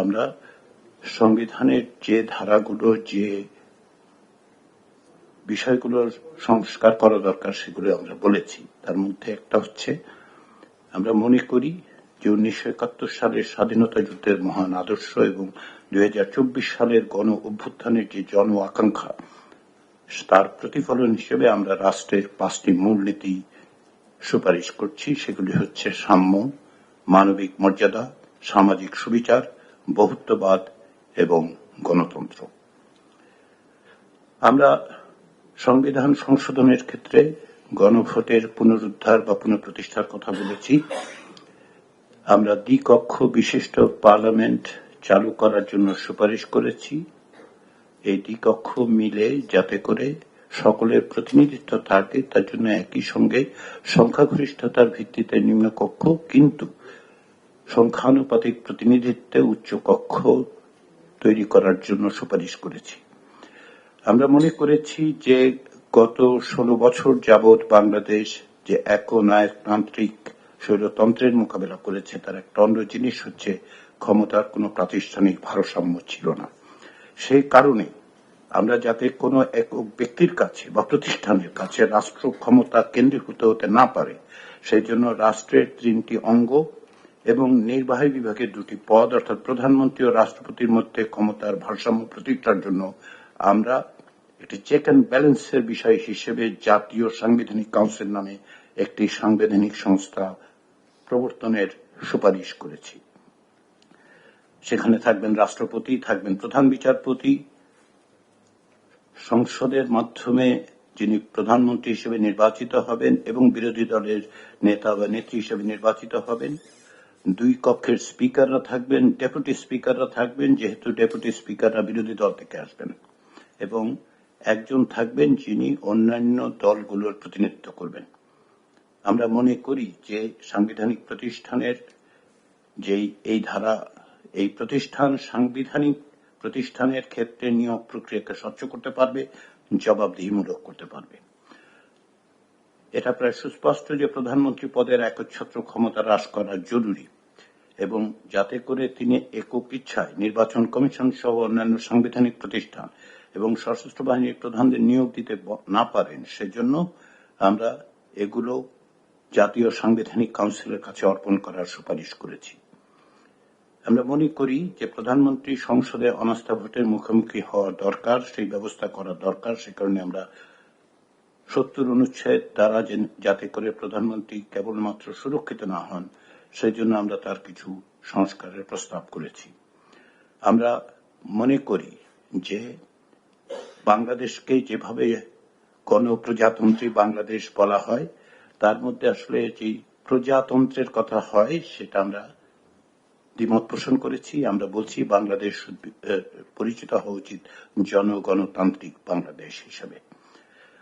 আমরা সংবিধানের যে ধারাগুলো, যে বিষয়গুলোর সংস্কার করা দরকার সেগুলো আমরা বলেছি। তার মধ্যে একটা হচ্ছে, আমরা মনে করি যে উনিশশো একাত্তর সালের স্বাধীনতা যুদ্ধের মহান আদর্শ এবং দু হাজার চব্বিশ সালের গণ অভ্যুত্থানের যে জন আকাঙ্ক্ষা, তার প্রতিফলন হিসেবে আমরা রাষ্ট্রের পাঁচটি মূলনীতি সুপারিশ করছি। সেগুলি হচ্ছে সাম্য, মানবিক মর্যাদা, সামাজিক সুবিচার বহুত্ববাদ এবং গণতন্ত্র। আমরা সংবিধান সংশোধনের ক্ষেত্রে গণভোটের পুনরুদ্ধার বা পুনঃপ্রতিষ্ঠার কথা বলেছি। আমরা দ্বিকক্ষ বিশিষ্ট পার্লামেন্ট চালু করার জন্য সুপারিশ করেছি। এই দ্বিকক্ষ মিলে যাতে করে সকলের প্রতিনিধিত্ব থাকে, তার জন্য একই সঙ্গে সংখ্যাগরিষ্ঠতার ভিত্তিতে নিম্নকক্ষ, কিন্তু সংখ্যানুপাতিক প্রতিনিধিত্বে উচ্চ কক্ষ তৈরি করার জন্য সুপারিশ করেছি। আমরা মনে করেছি যে গত ষোলো বছর যাবৎ বাংলাদেশ যে একনায়কতান্ত্রিক স্বৈরতন্ত্রের মোকাবেলা করেছে, তার একটা অন্য জিনিস হচ্ছে ক্ষমতার কোনো প্রাতিষ্ঠানিক ভারসাম্য ছিল না। সেই কারণে আমরা যাতে কোনো একক ব্যক্তির কাছে বা প্রতিষ্ঠানের কাছে রাষ্ট্র ক্ষমতা কেন্দ্রীভূত হতে না পারে, সেই জন্য রাষ্ট্রের তিনটি অঙ্গ এবং নির্বাহী বিভাগের দুটি পদ, অর্থাৎ প্রধানমন্ত্রী ও রাষ্ট্রপতির মধ্যে ক্ষমতার ভারসাম্য প্রতিষ্ঠার জন্য আমরা একটি চেক অ্যান্ড ব্যালেন্সের বিষয় হিসেবে জাতীয় সাংবিধানিক কাউন্সিল নামে একটি সাংবিধানিক সংস্থা প্রবর্তনের সুপারিশ করেছি। সেখানে থাকবেন রাষ্ট্রপতি, থাকবেন প্রধান বিচারপতি, সংসদের মাধ্যমে যিনি প্রধানমন্ত্রী হিসেবে নির্বাচিত হবেন এবং বিরোধী দলের নেতা বা নেত্রী হিসেবে নির্বাচিত হবেন। দুই কক্ষের স্পিকাররা থাকবেন, ডেপুটি স্পিকাররা থাকবেন, যেহেতু ডেপুটি স্পিকাররা বিরোধী দল থেকে আসবেন। এবং একজন থাকবেন যিনি অন্যান্য দলগুলোর প্রতিনিধিত্ব করবেন। আমরা মনে করি যে সাংবিধানিক প্রতিষ্ঠানের যেই, এই ধারা, এই প্রতিষ্ঠান সাংবিধানিক প্রতিষ্ঠানের ক্ষেত্রে নিয়োগ প্রক্রিয়াকে স্বচ্ছ করতে পারবে, জবাবদিহিমূলক করতে পারবে। এটা প্রায় সুস্পষ্ট যে প্রধানমন্ত্রী পদের একচ্ছত্র ক্ষমতা হ্রাস করা জরুরি। এবং যাতে করে তিনি একক ইচ্ছায় নির্বাচন কমিশন সহ অন্যান্য সাংবিধানিক প্রতিষ্ঠান এবং সশস্ত্র বাহিনীর প্রধানদের নিয়োগ দিতে না পারেন, সেজন্য আমরা এগুলো জাতীয় সাংবিধানিক কাউন্সিলের কাছে অর্পণ করার সুপারিশ করেছি। আমরা মনে করি যে প্রধানমন্ত্রী সংসদে অনাস্থা ভোটের মুখোমুখি হওয়া দরকার, সেই ব্যবস্থা করা দরকার, সে কারণে আমরা সত্তর অনুচ্ছেদ দ্বারা যাতে করে প্রধানমন্ত্রী কেবলমাত্র সুরক্ষিত না হন সেই জন্য আমরা তার কিছু সংস্কারের প্রস্তাব করেছি। আমরা মনে করি যে বাংলাদেশকে যেভাবে গণপ্রজাতন্ত্রী বাংলাদেশ বলা হয়, তার মধ্যে আসলে যে প্রজাতন্ত্রের কথা হয়, সেটা আমরা দ্বিমত পোষণ করেছি। আমরা বলছি বাংলাদেশ পরিচিত হওয়া উচিত জনগণতান্ত্রিক বাংলাদেশ হিসেবে।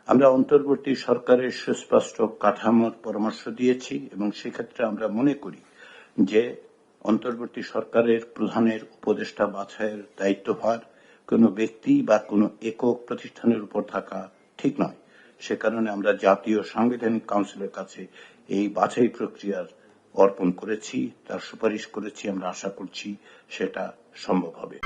আমরা অন্তর্বর্তী সরকারের সুস্পষ্ট কাঠামোর পরামর্শ দিয়েছি এবং সেক্ষেত্রে আমরা মনে করি যে অন্তর্বর্তী সরকারের প্রধানের উপদেষ্টা বাছাইয়ের দায়িত্বভার কোনো ব্যক্তি বা কোনো একক প্রতিষ্ঠানের উপর থাকা ঠিক নয়। সে কারণে আমরা জাতীয় সাংবিধানিক কাউন্সিলের কাছে এই বাছাই প্রক্রিয়ার অর্পণ করেছি, তার সুপারিশ করেছি, আমরা আশা করছি সেটা সম্ভব হবে।